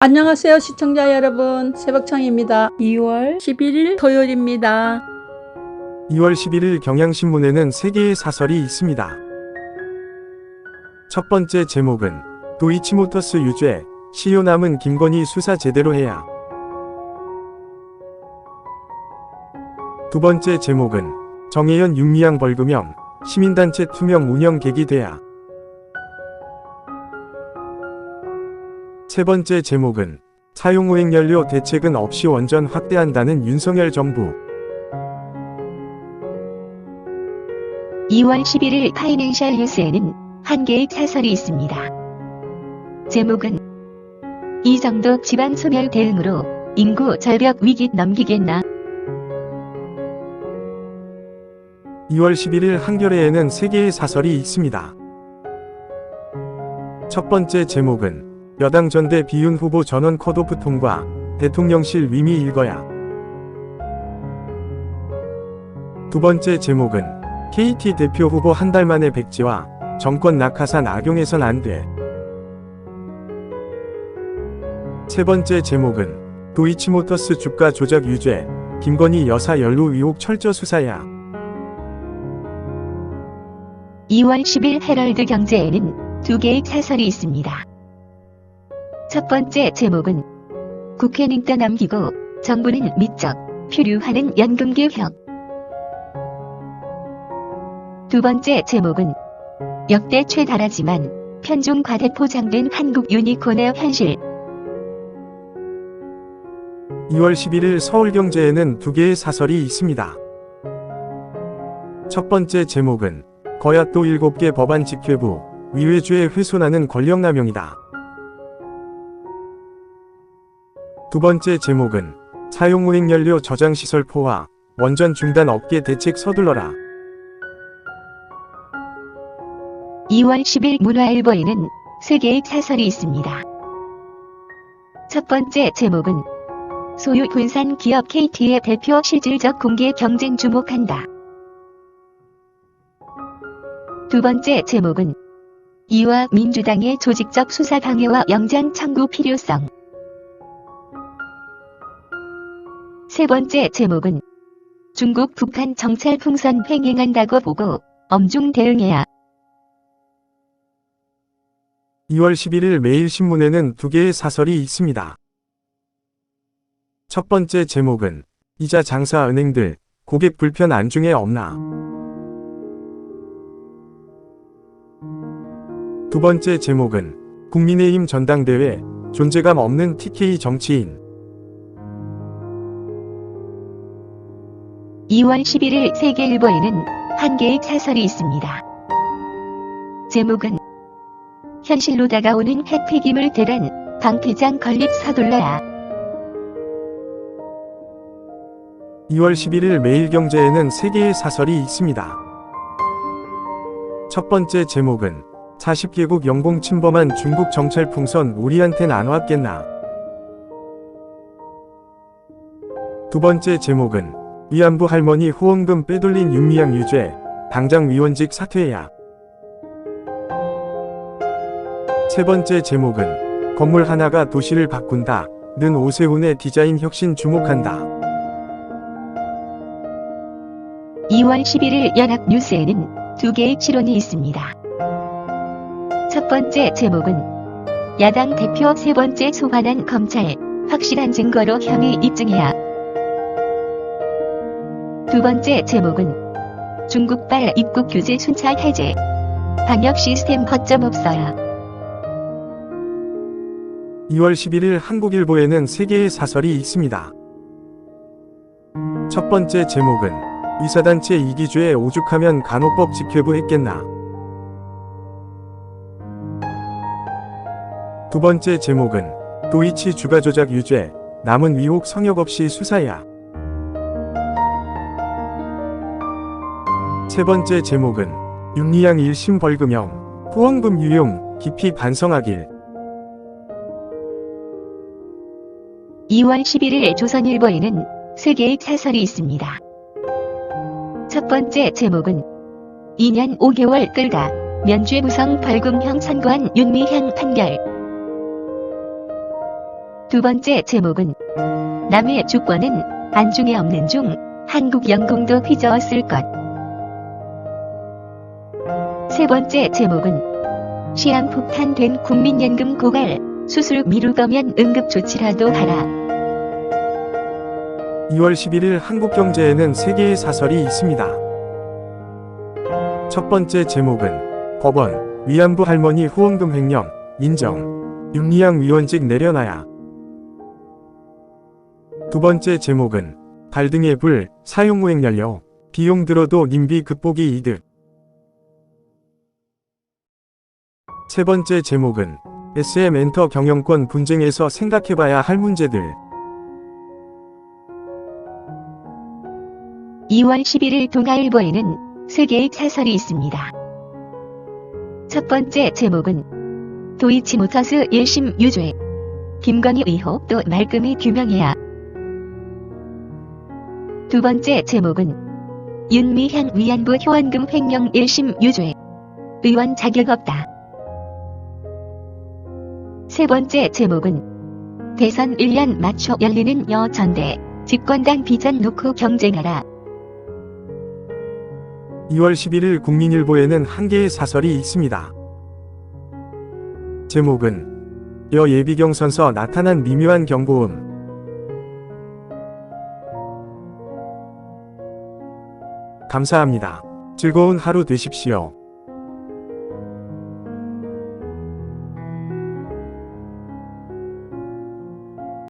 안녕하세요 시청자 여러분 새벽창입니다. 2월 11일 토요일입니다. 2월 11일 경향신문에는 세 개의 사설이 있습니다. 첫 번째 제목은 도이치모터스 유죄, CEO 남은 김건희 수사 제대로 해야. 두 번째 제목은 정혜연 윤미향 벌금형, 시민단체 투명 운영 계기 돼야. 세 번째 제목은 사용호행 연료 대책은 없이 원전 확대한다는 윤석열 정부. 2월 11일 파이낸셜 뉴스에는 한 개의 사설이 있습니다. 제목은 이 정도 지방 소멸 대응으로 인구 절벽 위기 넘기겠나? 2월 11일 한겨레에는 세 개의 사설이 있습니다. 첫 번째 제목은 여당 전대 비윤 후보 전원 컷오프 통과, 대통령실 위미 읽어야. 두 번째 제목은 KT 대표 후보 한 달 만에 백지와 정권 낙하산 악용해선 안 돼. 세 번째 제목은 도이치모터스 주가 조작 유죄, 김건희 여사 연루 의혹 철저 수사야. 2월 10일 헤럴드 경제에는 두 개의 사설이 있습니다. 첫 번째 제목은 국회는 떠넘기고 정부는 미적 표류하는 연금 개혁. 두 번째 제목은 역대 최다라지만 편중 과대 포장된 한국 유니콘의 현실. 2월 11일 서울경제에는 두 개의 사설이 있습니다. 첫 번째 제목은 거야또 7개 법안 직회부, 위외주에 훼손하는 권력남용이다. 두 번째 제목은 사용후행 연료 저장시설 포화, 원전 중단 업계 대책 서둘러라. 2월 10일 문화일보에는 세 개의 사설이 있습니다. 첫 번째 제목은 소유 분산 기업 KT의 대표 실질적 공개 경쟁 주목한다. 두 번째 제목은 이와 민주당의 조직적 수사 방해와 영장 청구 필요성. 세 번째 제목은 중국 북한 정찰 풍선 횡행한다고 보고 엄중 대응해야 2월 11일 매일 신문에는 두 개의 사설이 있습니다. 첫 번째 제목은 이자 장사 은행들 고객 불편 안중에 없나. 두 번째 제목은 국민의힘 전당대회 존재감 없는 TK 정치인 2월 11일 세계일보에는 한 개의 사설이 있습니다. 제목은 현실로 다가오는 핵폐기물 대란 방패장 건립 서둘러야 2월 11일 매일경제에는 세 개의 사설이 있습니다. 첫 번째 제목은 40개국 영공 침범한 중국 정찰 풍선 우리한텐 안 왔겠나. 두 번째 제목은 위안부 할머니 후원금 빼돌린 윤미향 유죄, 당장 위원직 사퇴해야. 세 번째 제목은 건물 하나가 도시를 바꾼다. 는 오세훈의 디자인 혁신 주목한다. 2월 11일 연합뉴스에는 두 개의 실론이 있습니다. 첫 번째 제목은 야당 대표 세 번째 소환한 검찰 확실한 증거로 혐의 입증해야 두 번째 제목은 중국발 입국 규제 순찰 해제 방역 시스템 거점 없어야 2월 11일 한국일보에는 세 개의 사설이 있습니다. 첫 번째 제목은 의사단체 이기주에 오죽하면 간호법 직회부 했겠나. 두 번째 제목은 도이치 주가 조작 유죄, 남은 위혹 성역 없이 수사야. 세 번째 제목은 윤리양 1심 벌금형, 후원금 유용, 깊이 반성하길. 2월 11일 조선일보에는 세 개의 사설이 있습니다. 첫 번째 제목은 2년 5개월 끌다 면죄 무성 벌금형 선고한 윤미향 판결 두 번째 제목은 남의 주권은 안중에 없는 중 한국 영공도 휘저었을 것. 세 번째 제목은 시한폭탄 된 국민연금 고갈 수술 미루거면 응급조치라도 하라. 2월 11일 한국경제에는 세 개의 사설이 있습니다. 첫 번째 제목은 법원 위안부 할머니 후원금 횡령 인정 윤리양 위원직 내려놔야 두 번째 제목은 갈등의 불 사용후행 연료 비용 들어도 님비 극복이 이득 세 번째 제목은 SM 엔터 경영권 분쟁에서 생각해봐야 할 문제들. 2월 11일 동아일보에는 세 개의 사설이 있습니다. 첫 번째 제목은 도이치모터스 1심 유죄. 김건희 의혹 또 말끔히 규명해야. 두 번째 제목은 윤미향 위안부 효원금 횡령 1심 유죄. 의원 자격 없다 세 번째 제목은 대선 1년 맞춰 열리는 여전대 집권당 비전 놓고 경쟁하라 2월 11일 국민일보에는 한 개의 사설이 있습니다. 제목은 여 예비경 선서 나타난 미묘한 경고음 감사합니다. 즐거운 하루 되십시오.